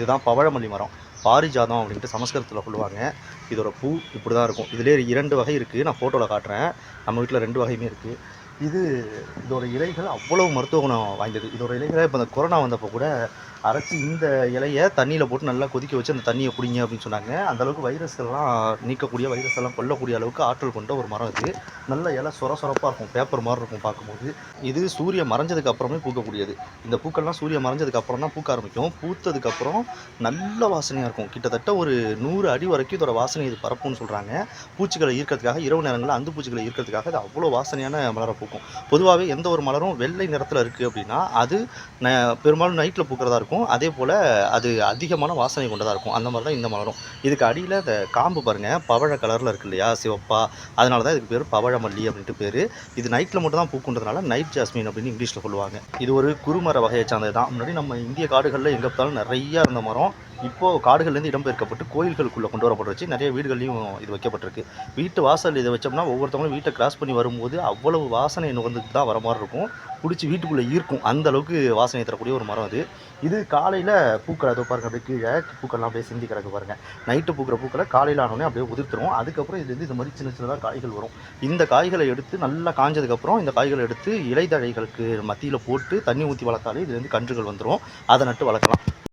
இதுதான் பவழமல்லி மரம். பாரிஜாதம் அப்படின்ட்டு சமஸ்கிருதத்தில் சொல்லுவாங்க. இதோட பூ இப்படி தான் இருக்கும். இதிலே இரண்டு வகை இருக்குது நான் ஃபோட்டோவில் காட்டுறேன். நம்ம வீட்டில் ரெண்டு வகையுமே இருக்குது இது இதோட இலைகள் அவ்வளவு மருத்துவ குணம் வாய்ந்தது. இதோட இலைகளை இப்போ இந்த கொரோனா வந்தப்போ கூட அரைச்சி இந்த இலையை தண்ணியில் போட்டு நல்லா கொதிக்க வச்சு அந்த தண்ணியை குடிங்க அப்படின்னு சொன்னாங்க. அந்த அளவுக்கு வைரஸ் எல்லாம் நீக்கக்கூடிய வைரஸ் எல்லாம் கொல்லக்கூடிய அளவுக்கு ஆற்றல் கொண்ட ஒரு மரம் இது. நல்ல இலை சொர சொரப்பாக இருக்கும் பேப்பர் மாதிரி இருக்கும் பார்க்கும்போது. இது சூரியன் மறைஞ்சதுக்கு அப்புறமே பூக்கக்கூடியது. இந்த பூக்கள்லாம் சூரியன் மறைஞ்சதுக்கு அப்புறம் தான் பூக்க ஆரம்பிக்கும். பூத்ததுக்கப்புறம் நல்ல வாசனையாக இருக்கும். கிட்டத்தட்ட ஒரு நூறு அடி வரைக்கும் இதோட வாசனை இது பரப்பும்னு சொல்கிறாங்க பூச்சிகளை ஈர்க்கிறதுக்காக இரவு நேரங்களில் அந்த பூச்சிகளை ஈர்க்கிறதுக்காக இது அவ்வளோ வாசனையான மலரை பூக்கும். பொதுவாகவே எந்த ஒரு மலரும் வெள்ளை நிறத்தில் இருக்குது அப்படின்னா அது ந பெரும்பாலும் நைட்டில் பூக்கிறதா இருக்கும். அதே போல் அது அதிகமான வாசனை கொண்டதாக இருக்கும். அந்த மாதிரி தான் இந்த மலரும். இதுக்கு அடியில் இந்த காம்பு பாருங்கள் பவழ கலரில் இருக்கு இல்லையா? சிவப்பா. அதனால தான் இதுக்கு பேர் பவழமல்லி அப்படின்ட்டு பேர். இது நைட்டில் மட்டும் தான் பூக்குன்றதுனால நைட் ஜாஸ்மின் அப்படின்னு இங்கிலீஷில் சொல்லுவாங்க. இது ஒரு குறுமர வகையை சார்ந்தது தான் முன்னாடி நம்ம இந்திய காடுகளில் எங்கே பார்த்தாலும் நிறையா இருந்த மரம். இப்போது காடுகள்லேருந்து இடம்பெயர்க்கப்பட்டு கோயில்களுக்குள்ளே கொண்டு வரப்பட்டுருச்சு. நிறைய வீடுகள்லையும் இது வைக்கப்பட்டிருக்கு. வீட்டு வாசல் இதை வச்சோம்னா ஒவ்வொருத்தவங்களும் வீட்டை கிராஸ் பண்ணி வரும்போது அவ்வளவு வாசனை நுகர்ந்துட்டு தான் வர மாதிரி இருக்கும். பிடிச்சி வீட்டுக்குள்ளே ஈர்க்கும். அந்த அளவுக்கு வாசனை தரக்கூடிய ஒரு மரம் அது. இது காலையில் பூக்கள் அதோ பாருங்கள் அப்படியே கீழே பூக்கள்லாம் அப்படியே சிந்தி கிடக்கு பாருங்க. நைட்டு பூக்கிற பூக்களை காலையில் ஆனோடனே அப்படியே உதிர்த்துரும். அதுக்கப்புறம் இதுலேருந்து இந்த மாதிரி சின்ன சின்னதாக காய்கள் வரும். இந்த காய்களை எடுத்து நல்லா காஞ்சதுக்கப்புறம் இந்த காய்களை எடுத்து இலைதழைகளுக்கு மத்தியில் போட்டு தண்ணி ஊற்றி வளர்த்தாலே இதுலேருந்து கன்றுகள் வந்துடும் அதை நட்டு வளர்க்கலாம்.